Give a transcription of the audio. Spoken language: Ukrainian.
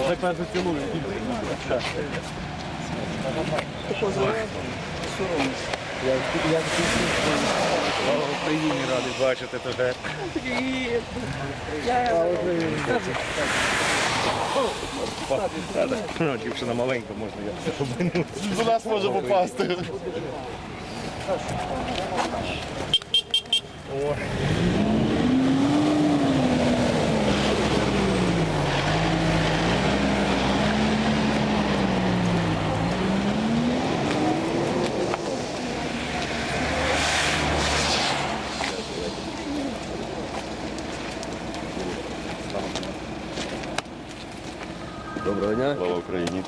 давай першу цілую. Слава Україні, радий бачити тебе. Ну, дівчина маленька, можна я. До нас може попасти. Доброго дня. Слава Україні.